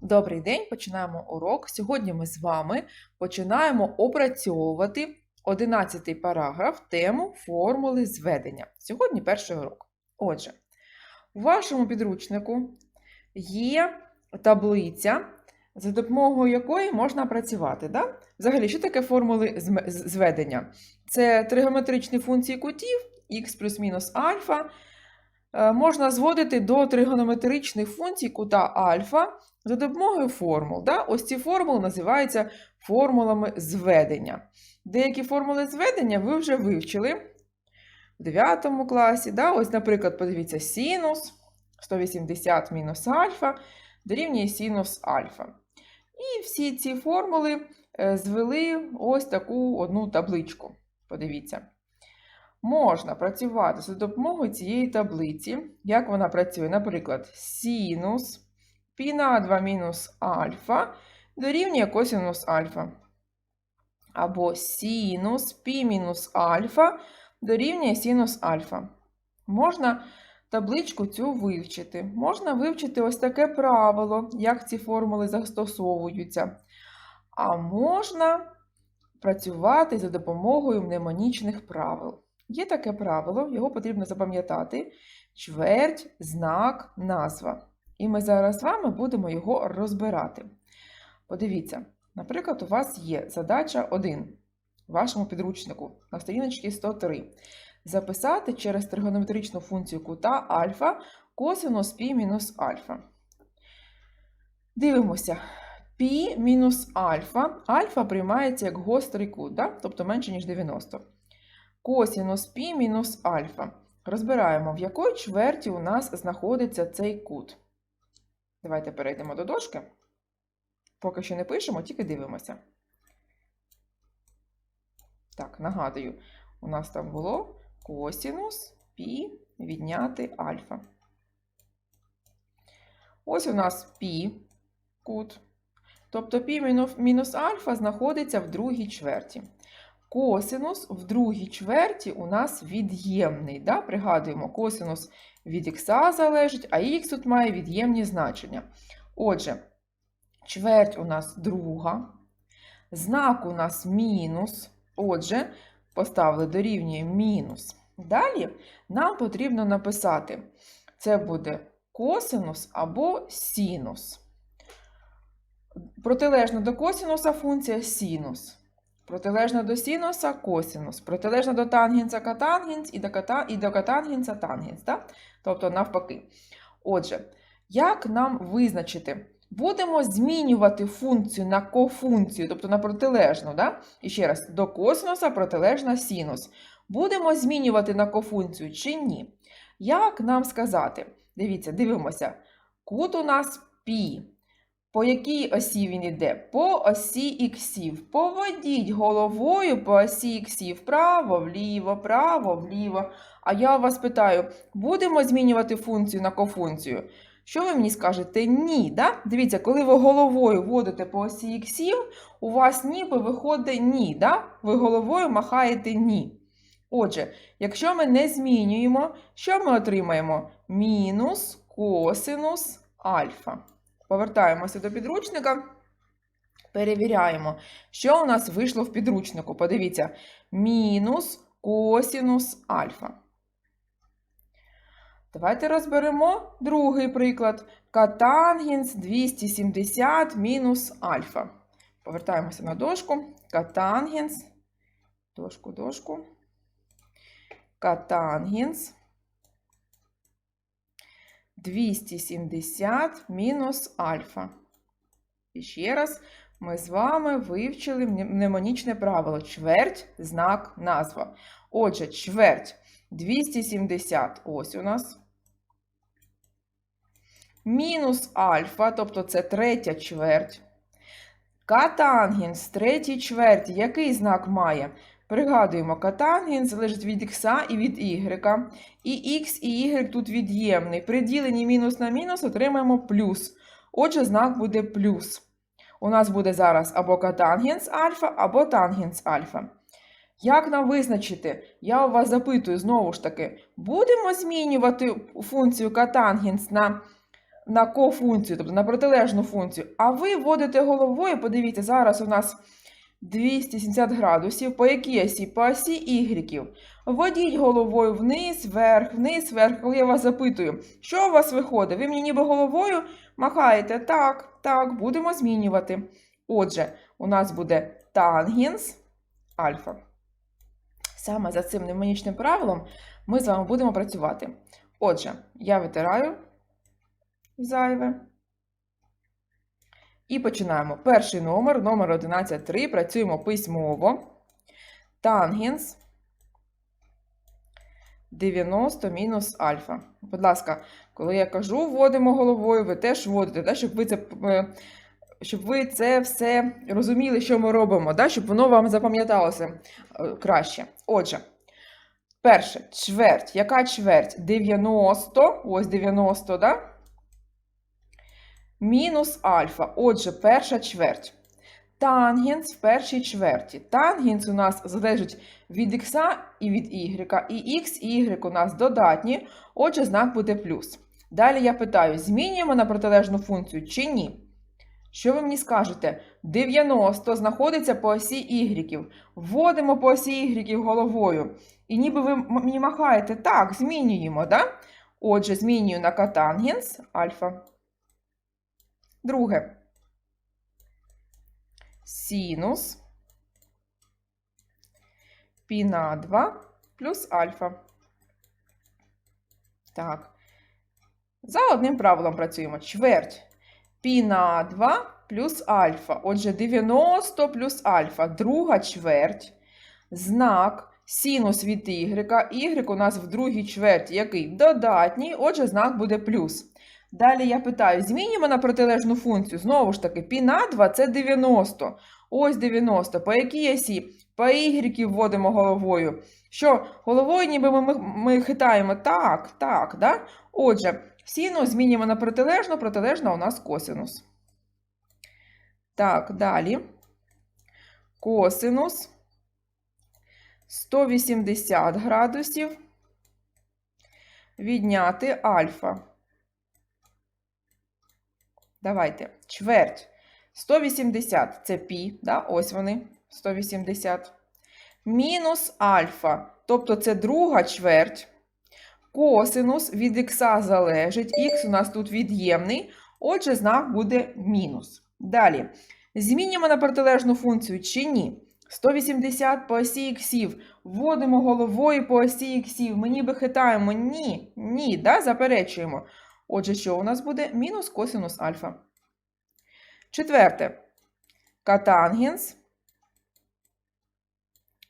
Добрий день, починаємо урок. Сьогодні ми з вами починаємо опрацьовувати 11 параграф тему формули зведення. Сьогодні перший урок. Отже, у вашому підручнику є таблиця, за допомогою якої можна працювати. Да? Взагалі, що таке формули зведення? Це тригонометричні функції кутів, х плюс-мінус альфа. Е, Можна зводити до тригонометричних функцій кута альфа за допомогою формул. Да? Ось ці формули називаються формулами зведення. Деякі формули зведення ви вже вивчили в 9 класі. Да? Ось, наприклад, подивіться, синус 180 мінус альфа дорівнює синус альфа. І всі ці формули е, звели ось таку одну табличку. Подивіться. Можна працювати за допомогою цієї таблиці. Як вона працює? Наприклад, синус пі на 2 мінус альфа дорівнює косинус альфа. Або синус пі мінус альфа дорівнює синус альфа. Можна табличку цю вивчити. Можна вивчити ось таке правило, як ці формули застосовуються. А можна працювати за допомогою мнемонічних правил. Є таке правило, його потрібно запам'ятати: чверть, знак, назва. І ми зараз з вами будемо його розбирати. Подивіться, наприклад, у вас є задача 1 в вашому підручнику на сторіночці 103. Записати через тригонометричну функцію кута альфа косинус пі мінус альфа. Дивимося. Пі мінус альфа. Альфа приймається як гострий кут, да? тобто менше, ніж 90. Косінус пі мінус альфа. Розбираємо, в якої чверті у нас знаходиться цей кут. Давайте перейдемо до дошки. Поки що не пишемо, тільки дивимося. Так, нагадую, у нас там було косінус пі відняти альфа. Ось у нас пі кут. Тобто пі мінус- альфа знаходиться в другій чверті. Косинус в другій чверті у нас від'ємний. Да? Пригадуємо, косинус від х залежить, а х тут має від'ємні значення. Отже, чверть у нас друга, знак у нас мінус. Отже, поставили дорівнює мінус. Далі нам потрібно написати: це буде косинус або синус. Протилежна до косинуса функція синус. Протилежна до синуса косинус. Протилежна до тангенса катангенс і до, ката, і до катангенса тангенс. Да? Тобто навпаки. Отже, як нам визначити? Будемо змінювати функцію на кофункцію, тобто на протилежну. Да? І ще раз, до косинуса протилежна синус. Будемо змінювати на кофункцію чи ні? Як нам сказати? Дивіться, дивимося. Кут у нас пі. По якій осі він йде? По осі іксів. Поводіть головою по осі іксів. Вправо, вліво, право, вліво. А я вас питаю, будемо змінювати функцію на кофункцію? Що ви мені скажете? Ні. Да? Дивіться, коли ви головою водите по осі іксів, у вас ніби виходить ні. Да? Ви головою махаєте ні. Отже, якщо ми не змінюємо, що ми отримаємо? Мінус косинус альфа. Повертаємося до підручника. Перевіряємо, що у нас вийшло в підручнику. Подивіться, мінус косінус альфа. Давайте розберемо другий приклад. Катангенс 270 мінус альфа. Повертаємося на дошку. Катангенс. Дошку, дошку. Катангенс 270 мінус альфа. І ще раз ми з вами вивчили мне- мнемонічне правило. Чверть, знак, назва. Отже, чверть 270 ось у нас. Мінус альфа, тобто це третя чверть. Катангенс третій чверті. Який знак має? Пригадуємо, катангенс залежить від х і від y. І х і y тут від'ємний. При діленні мінус на мінус отримаємо плюс. Отже, знак буде плюс. У нас буде зараз або катангенс альфа, або тангенс альфа. Як нам визначити? Я у вас запитую знову ж таки, будемо змінювати функцію катангенс на на кофункцію, тобто на протилежну функцію. А ви вводите головою, подивіться, зараз у нас 270 градусів. По якій осі? По осі ігріків. Вводіть головою вниз, вверх, вниз, вверх. Коли я вас запитую, що у вас виходить? Ви мені ніби головою махаєте. Так, так, будемо змінювати. Отже, у нас буде тангенс альфа. Саме за цим невмонічним правилом ми з вами будемо працювати. Отже, я витираю зайве. І починаємо. Перший номер, номер 11.3. Працюємо письмово. Тангенс 90 мінус альфа. Будь ласка, коли я кажу, вводимо головою, ви теж вводите, да, щоб ви це. е, Щоб ви це все розуміли, що ми робимо, да? щоб воно вам запам'яталося е, краще. Отже, перше, чверть. Яка чверть? 90, ось 90, да? Мінус альфа. Отже, перша чверть. Тангенс в першій чверті. Тангенс у нас залежить від х і від y. І х і y у нас додатні, отже, знак буде плюс. Далі я питаю: змінюємо на протилежну функцію чи ні? Що ви мені скажете? 90 знаходиться по осі y. Вводимо по осі y головою. І ніби ви мені махаєте, так, змінюємо, да? Отже, змінюю на котангенс альфа. Друге. Синус пі на 2 плюс альфа. Так. За одним правилом працюємо. Чверть пі на 2 плюс альфа. Отже, 90 плюс альфа. Друга чверть. Знак синус від y. Y у нас в другій чверті який? Додатній. Отже, знак буде плюс. Далі я питаю: змінюємо на протилежну функцію. Знову ж таки, пі на 2 це 90. Ось 90. По якій осі? По y вводимо головою. Що, головою ніби ми, ми, ми хитаємо так, так, да? Отже, синус змінюємо на протилежну, протилежна у нас косинус. Так, далі. Косинус 180 градусів. Відняти альфа. Давайте. Чверть. 180 це пі, да? ось вони, 180. Мінус альфа, тобто це друга чверть. Косинус від х залежить, х у нас тут від'ємний, отже, знак буде мінус. Далі. Змінюємо на протилежну функцію чи ні? 180 по осі іксів. Вводимо головою по осі іксів. Ми ніби хитаємо. Ні, ні, да? заперечуємо. Отже, що у нас буде? Мінус косинус альфа. Четверте. Катангенс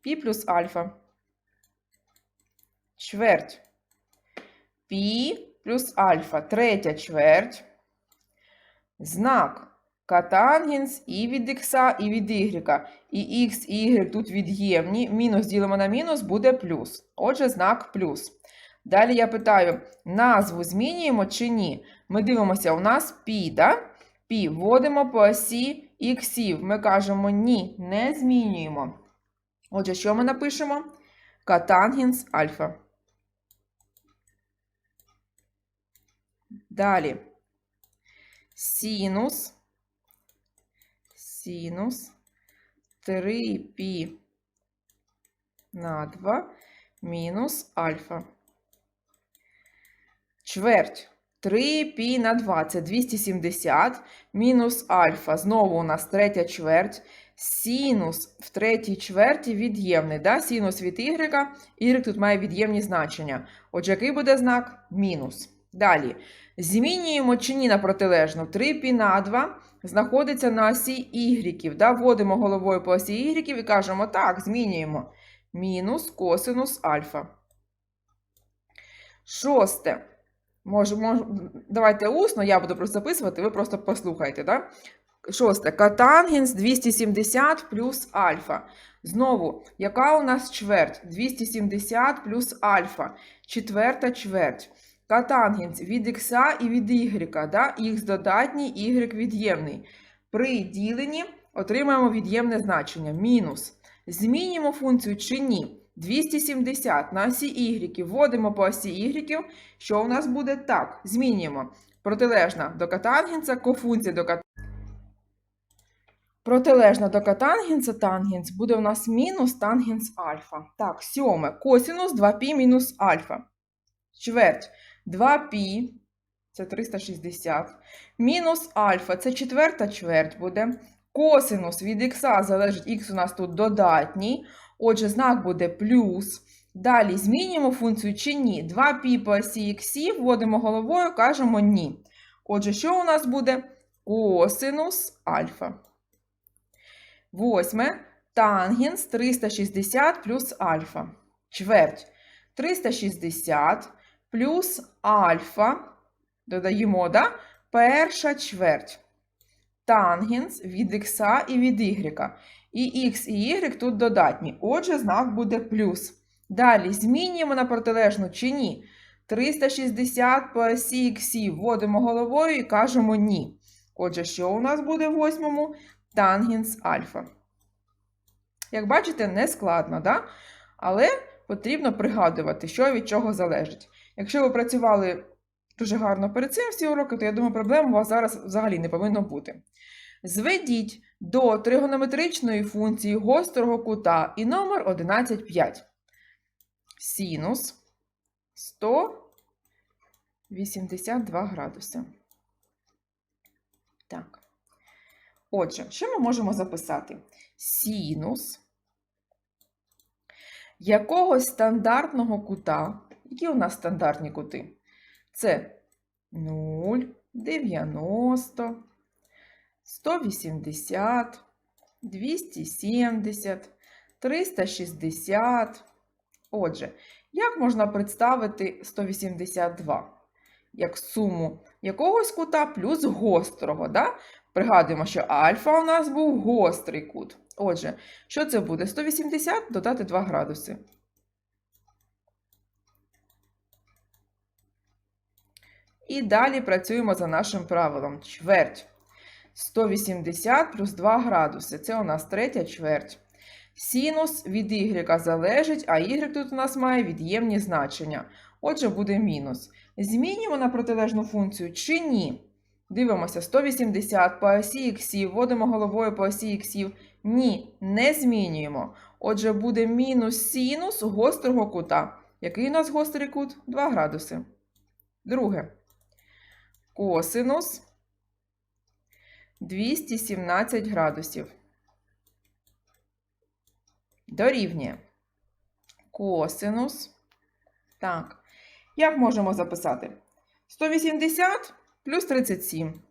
пі плюс альфа. Чверть. Пі плюс альфа. Третя чверть. Знак катангенс і від х, і від y. І х, і y тут від'ємні. Мінус ділимо на мінус буде плюс. Отже, знак плюс. Далі я питаю, назву змінюємо чи ні? Ми дивимося, у нас пі, да? Пі вводимо по осі іксів. Ми кажемо ні, не змінюємо. Отже, що ми напишемо? Катангенс альфа. Далі. Синус. Синус 3π на 2 мінус альфа. Чверть. 3π на 2 це 270 мінус альфа. Знову у нас третя чверть. Синус в третій чверті від'ємний. Да? Синус від y, y тут має від'ємні значення. Отже, який буде знак? Мінус. Далі. Змінюємо чи ні на протилежну. 3π на 2 знаходиться на осі y. Да? Вводимо головою по осі y і кажемо, так, змінюємо. Мінус косинус альфа. Шосте. Може, може, давайте усно, я буду просто записувати, ви просто послухайте. Да? Шосте. Катангенс 270 плюс альфа. Знову, яка у нас чверть? 270 плюс альфа. Четверта чверть. Катангенс від х і від y. Да? Х додатній, y від'ємний. При діленні отримаємо від'ємне значення. Мінус. Змінюємо функцію чи ні? 270 на осі y. Вводимо по осі y. Що у нас буде? Так, змінюємо. Протилежна до катангенса, кофункція до катангенса. Протилежна до катангенса тангенс буде у нас мінус тангенс альфа. Так, сьоме. Косінус 2π мінус альфа. Чверть 2π, це 360. Мінус альфа, це четверта чверть буде. Косинус від х залежить, х у нас тут додатній. Отже, знак буде плюс. Далі змінюємо функцію чи ні. 2π по осі х вводимо головою, кажемо ні. Отже, що у нас буде? Косинус альфа. Восьме. Тангенс 360 плюс альфа. Чверть. 360 плюс альфа. Додаємо, да? Перша чверть. Тангенс від х і від y. І х і y тут додатні. Отже, знак буде плюс. Далі змінюємо на протилежну чи ні. 360 по осі х вводимо головою і кажемо ні. Отже, що у нас буде в восьмому? Тангенс альфа. Як бачите, не складно, да? але потрібно пригадувати, що від чого залежить. Якщо ви працювали дуже гарно перед цим всі уроки, то я думаю, проблем у вас зараз взагалі не повинно бути. Зведіть до тригонометричної функції гострого кута і номер 11,5. Синус 182 градуси. Так. Отже, що ми можемо записати? Синус якогось стандартного кута. Які у нас стандартні кути? Це 0, 90, 180, 270, 360. Отже, як можна представити 182? Як суму якогось кута плюс гострого. Да? Пригадуємо, що альфа у нас був гострий кут. Отже, що це буде? 180 додати 2 градуси. І далі працюємо за нашим правилом. Чверть. 180 плюс 2 градуси. Це у нас третя чверть. Синус від y залежить, а y тут у нас має від'ємні значення. Отже, буде мінус. Змінюємо на протилежну функцію чи ні? Дивимося, 180 по осі іксів, вводимо головою по осі іксів. Ні, не змінюємо. Отже, буде мінус синус гострого кута. Який у нас гострий кут? 2 градуси. Друге. Косинус 217 градусів. Дорівнює. Косинус. Так. Як можемо записати? 180 плюс 37.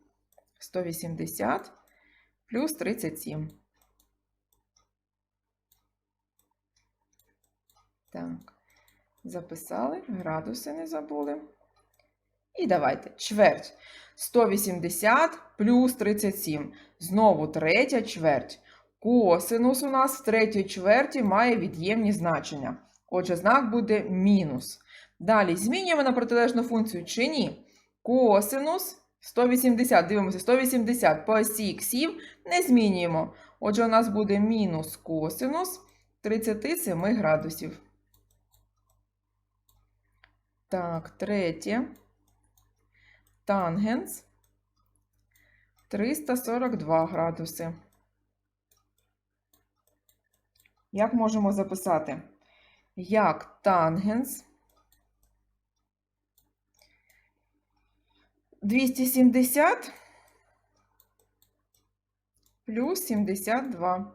180 плюс 37. Так. Записали, градуси не забули. І давайте чверть. 180 плюс 37. Знову третя чверть. Косинус у нас в третій чверті має від'ємні значення. Отже, знак буде мінус. Далі змінюємо на протилежну функцію чи ні. Косинус 180, дивимося, 180 по осі іксів не змінюємо. Отже, у нас буде мінус косинус 37 градусів. Так, третє. Тангенс 342 градуси. Як можемо записати? Як тангенс 270 плюс 72.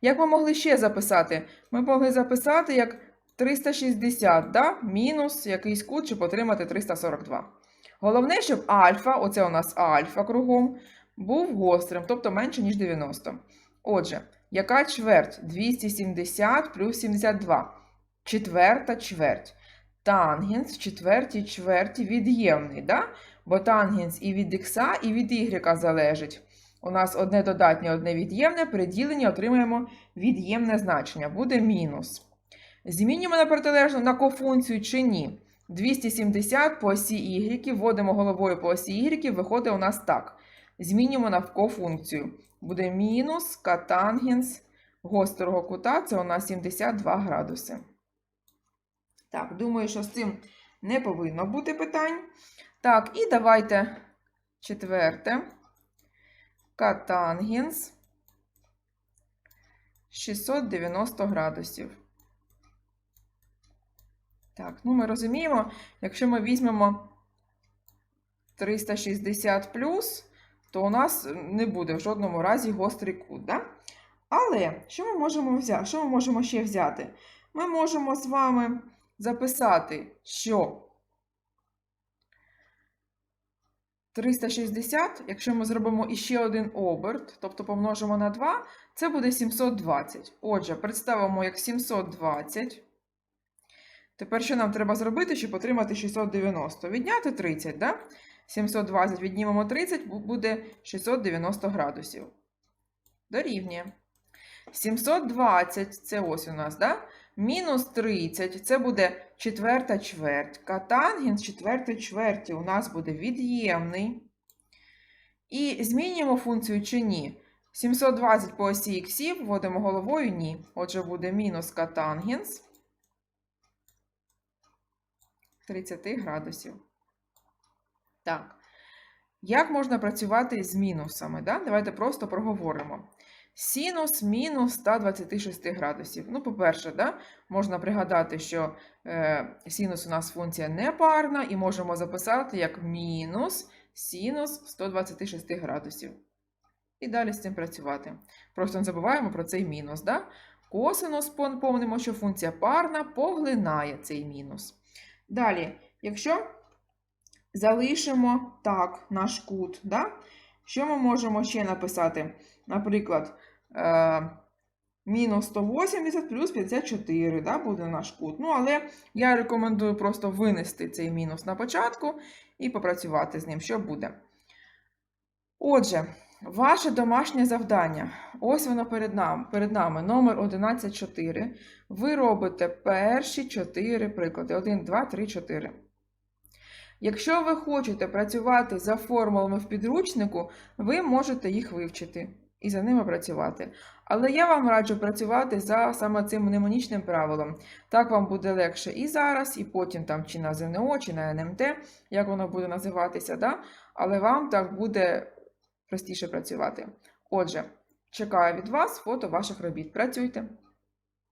Як ми могли ще записати? Ми могли записати як 360, да? мінус якийсь кут, щоб отримати 342. Головне, щоб альфа, оце у нас альфа кругом, був гострим, тобто менше, ніж 90. Отже, яка чверть? 270 плюс 72. Четверта чверть. Тангенс в четвертій чверті від'ємний, да? бо тангенс і від х, і від y залежить. У нас одне додатнє, одне від'ємне, при діленні отримаємо від'ємне значення, буде мінус. Змінюємо на протилежну на кофункцію чи ні. 270 по осі y, вводимо головою по осі y, виходить у нас так. Змінюємо на кофункцію. Буде мінус катангенс гострого кута, це у нас 72 градуси. Так, думаю, що з цим не повинно бути питань. Так, і давайте четверте. Катангенс 690 градусів. Так, ну ми розуміємо, якщо ми візьмемо 360 то у нас не буде в жодному разі гострий кут. Да? Але що ми можемо взяти? Що ми можемо ще взяти? Ми можемо з вами записати, що 360, якщо ми зробимо іще один оберт, тобто помножимо на 2, це буде 720. Отже, представимо як 720. Тепер що нам треба зробити, щоб отримати 690? Відняти 30, да? 720 віднімемо 30, буде 690 градусів. Дорівнює. 720 це ось у нас, да? Мінус 30 це буде четверта чверть. Катангенс четвертої чверті у нас буде від'ємний. І змінюємо функцію чи ні. 720 по осі іксів вводимо головою ні. Отже, буде мінус катангенс 30 градусів. Так. Як можна працювати з мінусами? Да? Давайте просто проговоримо. Синус мінус 126 градусів. Ну, по-перше, да, можна пригадати, що е, синус у нас функція непарна, і можемо записати як мінус синус 126 градусів. І далі з цим працювати. Просто не забуваємо про цей мінус. Да? Косинус, помнимо, що функція парна поглинає цей мінус. Далі, якщо залишимо так наш кут, да? що ми можемо ще написати? Наприклад, е, мінус 180 плюс 54 да, буде наш кут. Ну, але я рекомендую просто винести цей мінус на початку і попрацювати з ним, що буде. Отже, ваше домашнє завдання. Ось воно перед нами, перед нами номер 11.4. Ви робите перші 4 приклади. 1, 2, 3, 4. Якщо ви хочете працювати за формулами в підручнику, ви можете їх вивчити і за ними працювати. Але я вам раджу працювати за саме цим мнемонічним правилом. Так вам буде легше і зараз, і потім там чи на ЗНО, чи на НМТ, як воно буде називатися, да? але вам так буде простіше працювати. Отже, чекаю від вас фото ваших робіт. Працюйте!